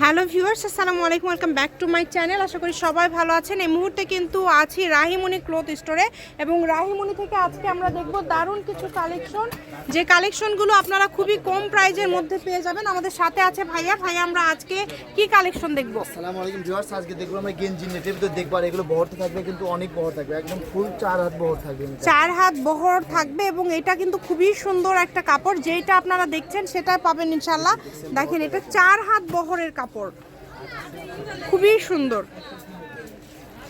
Hello viewers আসসালামু আলাইকুম welcome back to my channel. আশা করি সবাই ভালো আছেন। এই মুহূর্তে কিন্তু আছি রাহিমণি ক্লথ স্টোরে এবং রাহিমণি থেকে আজকে আমরা দেখব দারুণ কিছু কালেকশন। যে কালেকশনগুলো আপনারা খুবই কম প্রাইজের মধ্যে পেয়ে যাবেন। আমাদের সাথে আছে ভাইয়া। ভাইয়া আমরা আজকে কি কালেকশন দেখব? আসসালামু আলাইকুম ভিউয়ার্স আজকে দেখব আমরা গেঞ্জি নেটের ভিতর দেখব আর এগুলো বহরতে থাকবে কিন্তু অনেক বহর থাকবে। একদম ফুল চার হাত বহর থাকবে চার হাত বহর থাকবে এবং এটা কিন্তু খুবই সুন্দর একটা কাপড়। যেটা আপনারা দেখছেন সেটা পাবেন ইনশাল্লাহ দেখেন এটা চার হাত বহরের কাপড়। খুবই সুন্দর।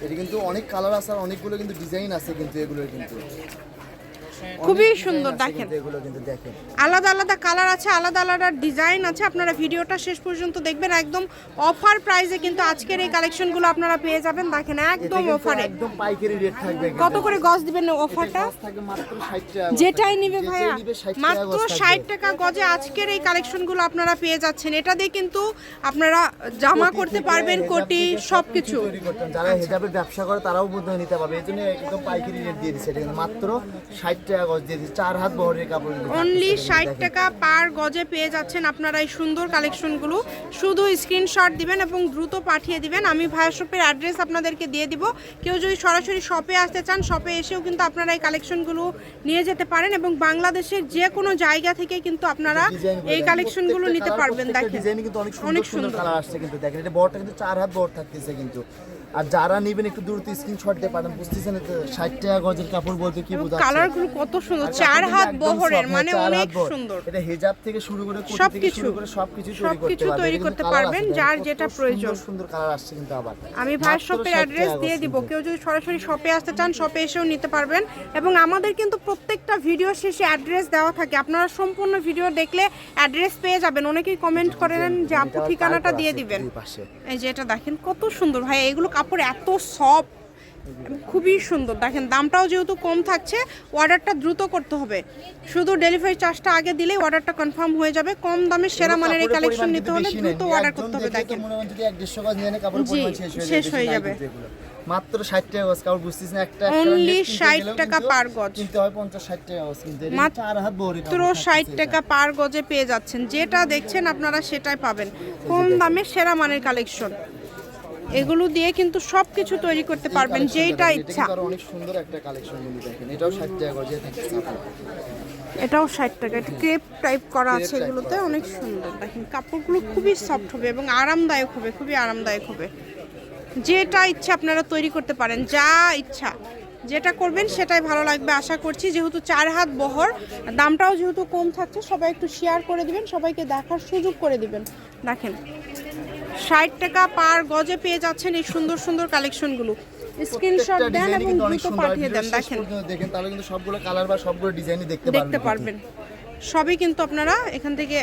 এটা কিন্তু অনেক কালার আছে আর অনেকগুলো কিন্তু ডিজাইন আছে কিন্তু এগুলোর কিন্তু। খুবই সুন্দর দেখেন। আলাদা আলাদা কালার আছে আলাদা আলাদা ডিজাইন আছে। আপনারা ভিডিওটা শেষ পর্যন্ত দেখবেন। একদম অফার প্রাইসে কিন্তু আজকের এই কালেকশনগুলো আপনারা পেয়ে যাবেন। দেখেন একদম অফারে একদম পাইকারি রেট থাকবে কত করে গজ দিবেন অফারটা এটা মাত্র 60 টাকা যেটাই নিবে ভাইয়া নিবে 60 টাকা মাত্র ষাট টাকা গজে আজকের এই কালেকশনগুলো আপনারা পেয়ে যাচ্ছেন। এটা দিয়ে কিন্তু আপনারা জামা করতে পারবেন কোটি সবকিছু যারা হেজাবের ব্যবসা করে তারাও বোধহয় নিতে পারবে। এই জন্য একদম পাইকারি রেট দিয়ে দিচ্ছে। এটা মাত্র 60 টাকা গজ দিয়ে চার হাত বহরের কাপড় অনলি ষাট টাকা পার গজে পেয়ে যাচ্ছেন আপনারা এই সুন্দর কালেকশনগুলো। শুধু স্ক্রিনশট দিবেন এবং দ্রুত পাঠিয়ে দিবেন। আমি ভায়া শপের অ্যাড্রেস আপনাদেরকে দিয়ে দিব। কেউ যদি সরাসরি শপে আসতে চান শপে এসেও কিন্তু আপনারা এই কালেকশনগুলো নিয়ে যেতে পারেন এবং বাংলাদেশের যে কোনো জায়গা থেকে কিন্তু আপনারা এই। কালেকশনগুলো নিতে পারবেন দেখেন। ডিজাইন কিন্তু অনেক সুন্দর কালার আসছে কিন্তু দেখেন এটা বড়টা কিন্তু চার হাত বড় থাকতেছে কিন্তু। আর যারা নেবেন একটু দ্রুত স্ক্রিনশট দিয়ে পাঠান বুঝতেছেন 60 টাকা গজের কাপড় বলতে কি বোঝাচ্ছে? কালারগুলো কত সুন্দর চার হাত বহরের মানে হ্যাঁ, অনেক সুন্দর। এটা হেজাব থেকে শুরু করে সবকিছু। শুরু করে সবকিছু তৈরি করতে সবকিছু তৈরি করতে পারবেন, যার যেটা প্রয়োজন। সুন্দর কালার আসছে কিন্তু আবার। আমি ভাইয়ের শপের অ্যাড্রেস দিয়ে দিব কেউ যদি সরাসরি শপে আসতে চান শপে এসেও নিতে পারবেন। এবং আমাদের কিন্তু প্রত্যেকটা ভিডিও শেষে অ্যাড্রেস দেওয়া থাকে। আপনারা সম্পূর্ণ ভিডিও দেখলে অ্যাড্রেস পেয়ে যাবেন। অনেকেই কমেন্ট করেন যে আপু ঠিকানাটা দিয়ে দিবেন। এই যে এটা দেখেন কত সুন্দর। ভাই এগুলো কাপড় এত সফট খুবই সুন্দর। দেখেন দামটাও যেহেতু কম থাকছে অর্ডারটা দ্রুত করতে হবে। শুধু ডেলিভারি চার্জটা আগে দিলেই অর্ডারটা কনফার্ম হয়ে যাবে। কম দামে সেরা মানের এই কালেকশন নিতে হলে দ্রুত অর্ডার করতে হবে দেখেন। জি, শেষ হয়ে যাবে। মাত্র 60 টাকা গজ কাপড় বুঝতেছেন একটা একটা কিনতে 60 টাকা per গজ। কিনতে হয় 50 60 টাকা গজ কিনতে। মাত্র হাত কাপড় মাত্র থাকতেছে ষাট এটা। টাকা পার গজে পেয়ে যাচ্ছেন। যেটা দেখছেন আপনারা সেটাই পাবেন। কম দামে সেরা মানের কালেকশন এগুলো দিয়ে কিন্তু সব কিছু তৈরি করতে পারবেন যেইটা ইচ্ছা। অনেক সুন্দর একটা কালেকশন দেখেন। এটাও 60 টাকা এটাও ষাট টাকা এটা ক্রেপ টাইপ করা আছে এগুলোতে অনেক সুন্দর। দেখেন কাপড়গুলো খুবই সফট হবে এবং আরামদায়ক হবে খুবই আরামদায়ক হবে। যেটা ইচ্ছা আপনারা তৈরি করতে পারেন যা ইচ্ছা। যেটা করবেন সেটাই ভালো লাগবে আশা করছি। যেহেতু চার হাত বহর দামটাও যেহেতু কম থাকছে সবাই একটু শেয়ার করে দিবেন সবাইকে দেখার সুযোগ করে দিবেন। দেখেন ষাট টাকা পার গজে পেয়ে যাচ্ছেন এই সুন্দর সুন্দর কালেকশনগুলো। স্ক্রিনশট দেন এবং দ্রুত পাঠিয়ে দেন দেখেন। দেখেন তাহলে কিন্তু সবগুলো কালার বা সবগুলো ডিজাইনই দেখতে দেখতে পারবেন। সবই কিন্তু আপনারা এখান থেকে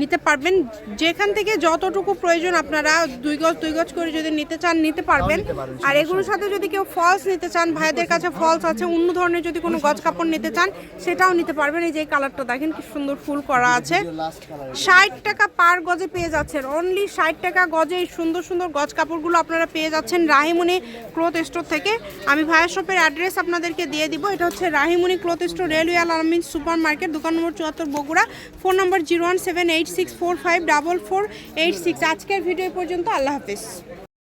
নিতে পারবেন। যেখান থেকে যতটুকু প্রয়োজন আপনারা দুই গজ দুই গজ করে যদি নিতে চান নিতে পারবেন। আর এগুলোর সাথে যদি কেউ ফলস নিতে চান ভাইদের কাছে ফলস আছে অন্য ধরনের যদি কোনো গজ কাপড় নিতে চান সেটাও নিতে পারবেন। এই যে কালারটা দেখেন কি সুন্দর ফুল করা আছে। ষাট টাকা পার গজে পেয়ে যাচ্ছেন। অনলি ষাট টাকা গজে এই সুন্দর সুন্দর গজ কাপড়গুলো আপনারা পেয়ে যাচ্ছেন রাহিমুনি ক্লোথ স্টোর থেকে। আমি ভাইয়া শপের অ্যাড্রেস আপনাদেরকে দিয়ে দিব। এটা হচ্ছে Rahimuni cloth store railway Alamin super market দোকান নম্বর চুয়াত্তর Bogura. Phone number zero one seven eight six four five double four eight six. আজকের ভিডিও পর্যন্ত। আল্লাহ হাফিজ।